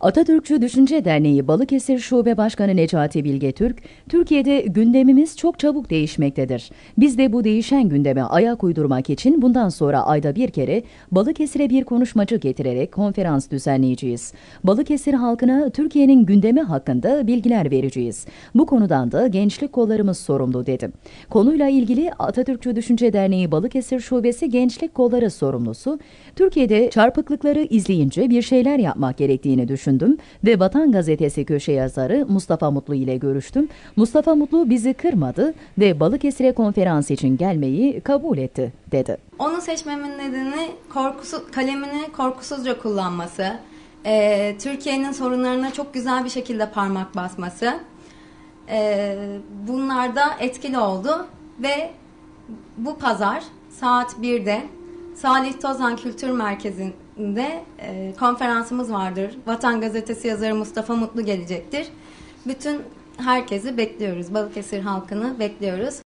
Atatürkçü Düşünce Derneği Balıkesir Şube Başkanı Necati Bilge Türk, Türkiye'de gündemimiz çok çabuk değişmektedir. Biz de bu değişen gündeme ayak uydurmak için bundan sonra ayda bir kere Balıkesir'e bir konuşmacı getirerek konferans düzenleyeceğiz. Balıkesir halkına Türkiye'nin gündemi hakkında bilgiler vereceğiz. Bu konudan da gençlik kollarımız sorumlu dedim. Konuyla ilgili Atatürkçü Düşünce Derneği Balıkesir Şubesi Gençlik Kolları sorumlusu, Türkiye'de çarpıklıkları izleyince bir şeyler yapmak gerektiğini düşündüm ve Vatan Gazetesi köşe yazarı Mustafa Mutlu ile görüştüm. Mustafa Mutlu bizi kırmadı ve Balıkesir'e konferans için gelmeyi kabul etti dedi. Onu seçmemin nedeni korkusu, kalemini korkusuzca kullanması, e, Türkiye'nin sorunlarına çok güzel bir şekilde parmak basması. E, bunlar da etkili oldu ve bu pazar saat 1'de Salih Tozan Kültür Merkezi'nde e, konferansımız vardır. Vatan Gazetesi yazarı Mustafa Mutlu gelecektir. Bütün herkesi bekliyoruz. Balıkesir halkını bekliyoruz.